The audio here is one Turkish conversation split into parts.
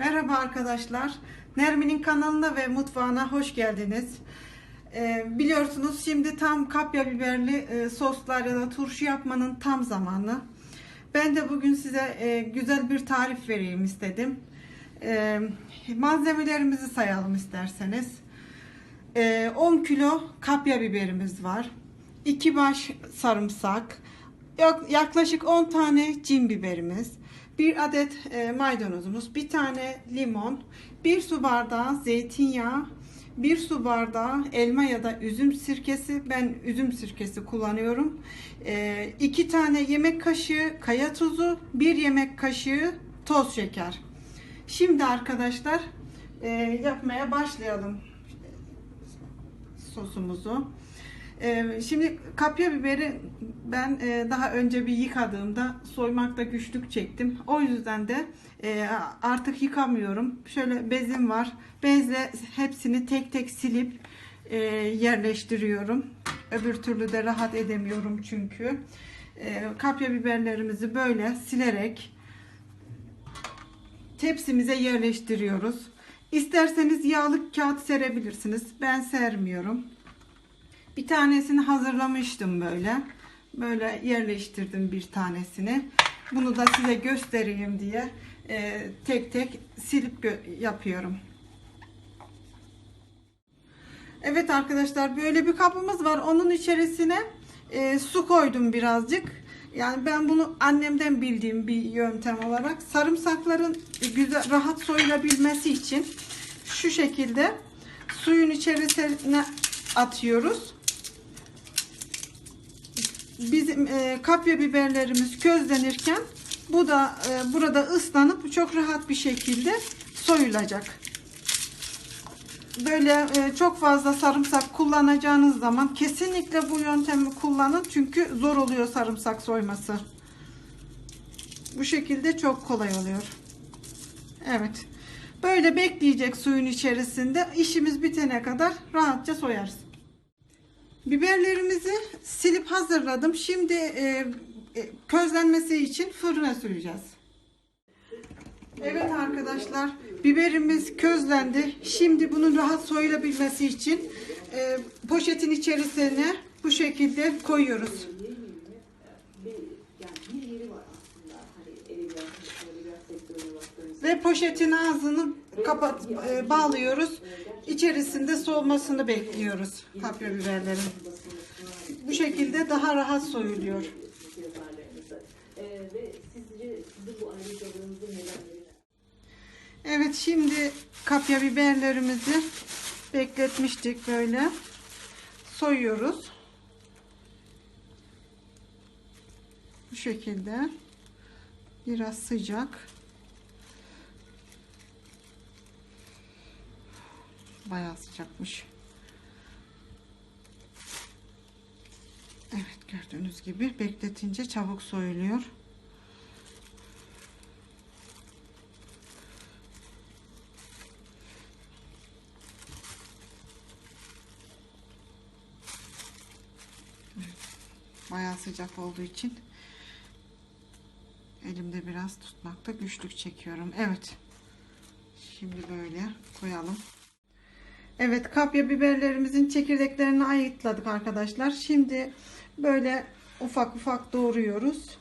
Merhaba arkadaşlar. Nermin'in kanalına ve mutfağına hoş geldiniz. Ee, biliyorsunuz şimdi tam kapya biberli e, soslar ya da turşu yapmanın tam zamanı. Ben de bugün size e, güzel bir tarif vereyim istedim. Ee, malzemelerimizi sayalım isterseniz. Ee, 10 kilo kapya biberimiz var. 2 baş sarımsak. yak- Yaklaşık 10 tane cin biberimiz. 1 adet e, maydanozumuz. 1 tane limon. 1 su bardağı zeytinyağı. 1 su bardağı elma ya da üzüm sirkesi. Ben üzüm sirkesi kullanıyorum. 2 tane yemek kaşığı kaya tuzu. 1 yemek kaşığı toz şeker. Şimdi arkadaşlar e, yapmaya başlayalım sosumuzu. Ee, şimdi kapya biberi ben e, daha önce bir yıkadığımda soymakta güçlük çektim. O yüzden de e, artık yıkamıyorum. Şöyle bezim var. Bezle hepsini tek tek silip e, yerleştiriyorum. Öbür türlü de rahat edemiyorum çünkü. Kapya biberlerimizi böyle silerek tepsimize yerleştiriyoruz. İsterseniz yağlı kağıt serebilirsiniz. Ben sermiyorum. Bir tanesini hazırlamıştım böyle. Böyle yerleştirdim bir tanesini. Bunu da size göstereyim diye e, tek tek silip yapıyorum. Evet arkadaşlar böyle bir kabımız var. Onun içerisine e, su koydum birazcık. Yani ben bunu annemden bildiğim bir yöntem olarak sarımsakların güzel rahat soyulabilmesi için şu şekilde suyun içerisine atıyoruz. Bizim e, kapya biberlerimiz közlenirken bu da e, burada ıslanıp çok rahat bir şekilde soyulacak. Böyle e, çok fazla sarımsak kullanacağınız zaman kesinlikle bu yöntemi kullanın çünkü zor oluyor sarımsak soyması. Bu şekilde çok kolay oluyor. Evet. Böyle bekleyecek suyun içerisinde işimiz bitene kadar rahatça soyarız. Biberlerimizi silip hazırladım. Şimdi e, e, közlenmesi için fırına süreceğiz. Evet arkadaşlar biberimiz közlendi. Şimdi bunun rahat soyulabilmesi için e, poşetin içerisine bu şekilde koyuyoruz. Ve poşetin ağzını kapat e, bağlıyoruz. İçerisinde soğumasını bekliyoruz kapya biberlerin. Bu şekilde daha rahat soyuluyor. Evet şimdi kapya biberlerimizi bekletmiştik böyle. Soyuyoruz. Bu şekilde. Biraz sıcak. Bayağı sıcakmış. Evet gördüğünüz gibi bekletince çabuk soyuluyor. Bayağı sıcak olduğu için elimde biraz tutmakta güçlük çekiyorum. Evet. Şimdi böyle koyalım. Evet kapya biberlerimizin çekirdeklerini ayıkladık arkadaşlar. Şimdi böyle ufak ufak doğruyoruz.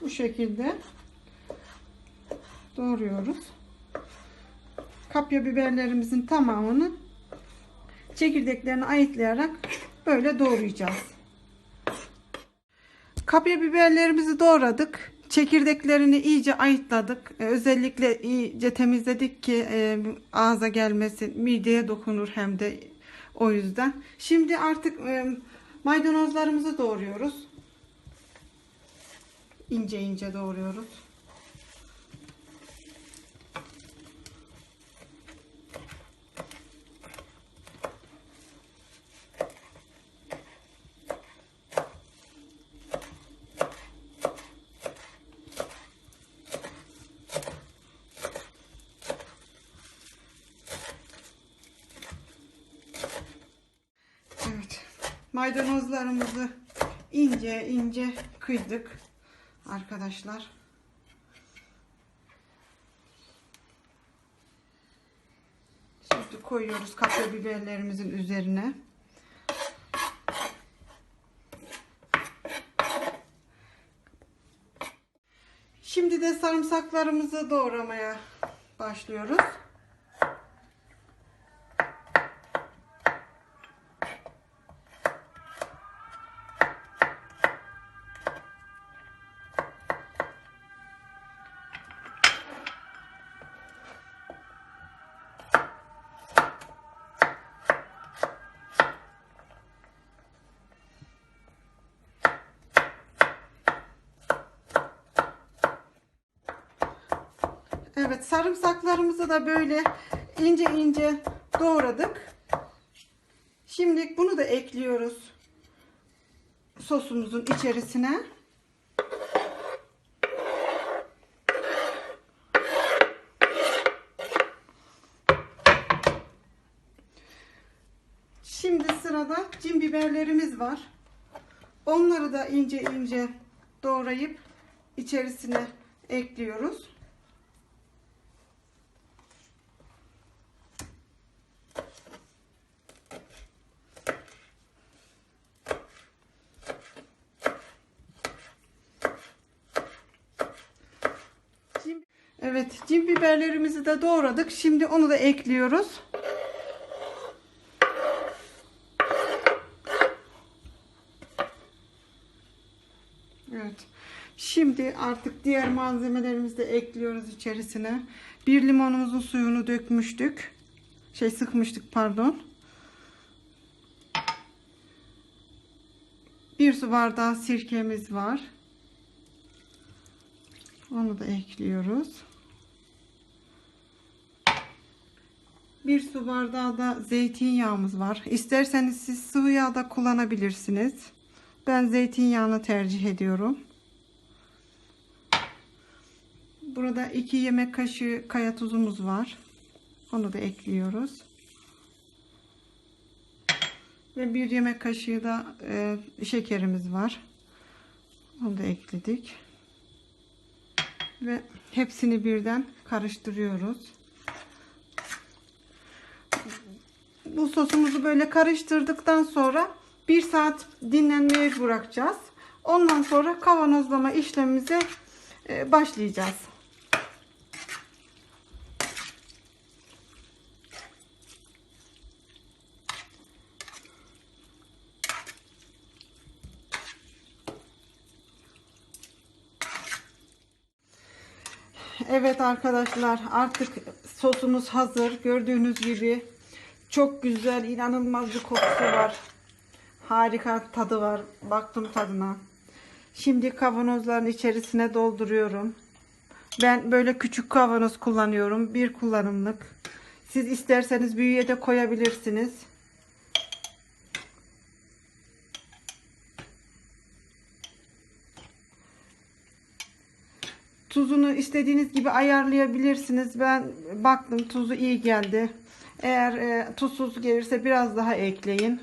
Bu şekilde doğruyoruz. Kapya biberlerimizin tamamını çekirdeklerini ayıklayarak böyle doğrayacağız. Kapya biberlerimizi doğradık. Çekirdeklerini iyice ayıtladık. Ee, Özellikle iyice temizledik ki e, ağza gelmesin, mideye dokunur hem de o yüzden. Şimdi artık e, maydanozlarımızı doğruyoruz. İnce ince doğruyoruz. Maydanozlarımızı ince ince kıydık arkadaşlar. Şimdi koyuyoruz kapya biberlerimizin üzerine. Şimdi de sarımsaklarımızı doğramaya başlıyoruz. Evet sarımsaklarımızı da böyle ince ince doğradık. Şimdi bunu da ekliyoruz sosumuzun içerisine. Şimdi sırada cin biberlerimiz var. Onları da ince ince doğrayıp içerisine ekliyoruz. Evet, cin biberlerimizi de doğradık. Şimdi onu da ekliyoruz. Evet. Şimdi artık diğer malzemelerimizi de ekliyoruz içerisine. Bir limonumuzun suyunu dökmüştük. Şey sıkmıştık pardon. Bir su bardağı sirkemiz var. Onu da ekliyoruz. Bir su bardağı da zeytinyağımız var. İsterseniz siz sıvı yağ da kullanabilirsiniz. Ben zeytinyağını tercih ediyorum. Burada 2 yemek kaşığı kaya tuzumuz var. Onu da ekliyoruz. Ve bir yemek kaşığı da e, şekerimiz var. Onu da ekledik. Ve hepsini birden karıştırıyoruz. Bu sosumuzu böyle karıştırdıktan sonra bir saat dinlenmeye bırakacağız. Ondan sonra kavanozlama işlemimize e, başlayacağız. Evet arkadaşlar artık sosumuz hazır. Gördüğünüz gibi çok güzel inanılmaz bir kokusu var. Harika tadı var. Baktım tadına. Şimdi kavanozların içerisine dolduruyorum. Ben böyle küçük kavanoz kullanıyorum. Bir kullanımlık. Siz isterseniz büyüğe de koyabilirsiniz. Tuzunu istediğiniz gibi ayarlayabilirsiniz. Ben baktım tuzu iyi geldi. Eğer e, tuzsuz gelirse biraz daha ekleyin.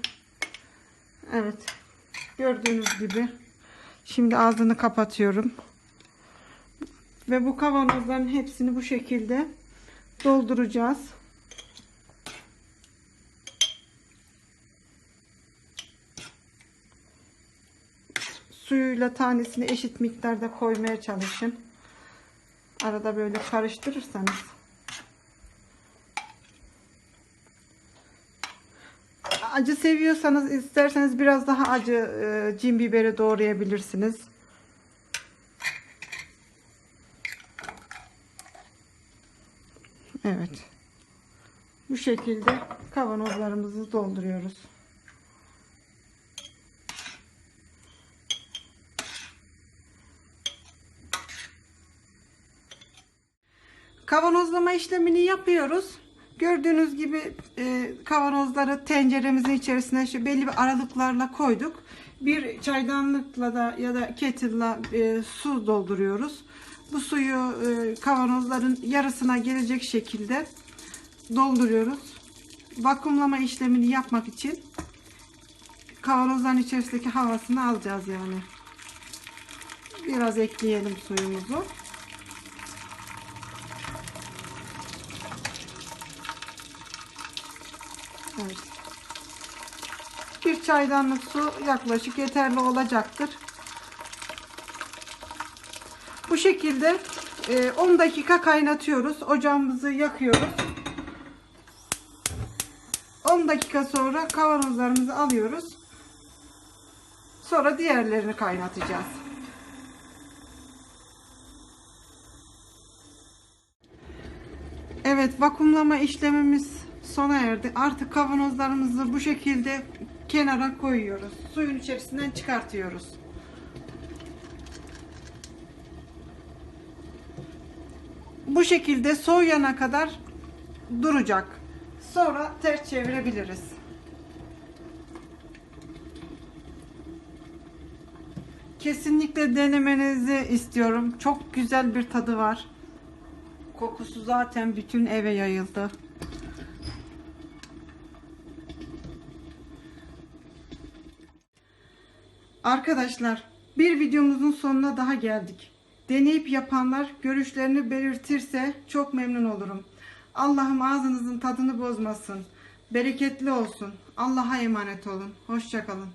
Evet. Gördüğünüz gibi. Şimdi ağzını kapatıyorum. Ve bu kavanozların hepsini bu şekilde dolduracağız. Suyuyla tanesini eşit miktarda koymaya çalışın. Arada böyle karıştırırsanız. Acı seviyorsanız isterseniz biraz daha acı e, cin biberi doğrayabilirsiniz. Evet. Bu şekilde kavanozlarımızı dolduruyoruz. Kavanozlama işlemini yapıyoruz. Gördüğünüz gibi e, kavanozları tenceremizin içerisine şu belli bir aralıklarla koyduk. Bir çaydanlıkla da ya da kettle'la e, su dolduruyoruz. Bu suyu e, kavanozların yarısına gelecek şekilde dolduruyoruz. Vakumlama işlemini yapmak için kavanozların içerisindeki havasını alacağız yani. Biraz ekleyelim suyumuzu. Evet. Bir çaydanlık su yaklaşık yeterli olacaktır. Bu şekilde e, 10 dakika kaynatıyoruz. Ocağımızı yakıyoruz. 10 dakika sonra kavanozlarımızı alıyoruz. Sonra diğerlerini kaynatacağız. Evet vakumlama işlemimiz sona erdi. Artık kavanozlarımızı bu şekilde kenara koyuyoruz. Suyun içerisinden çıkartıyoruz. Bu şekilde soğuyana kadar duracak. Sonra ters çevirebiliriz. Kesinlikle denemenizi istiyorum. Çok güzel bir tadı var. Kokusu zaten bütün eve yayıldı. Arkadaşlar bir videomuzun sonuna daha geldik. Deneyip yapanlar görüşlerini belirtirse çok memnun olurum. Allah'ım ağzınızın tadını bozmasın. Bereketli olsun. Allah'a emanet olun. Hoşçakalın.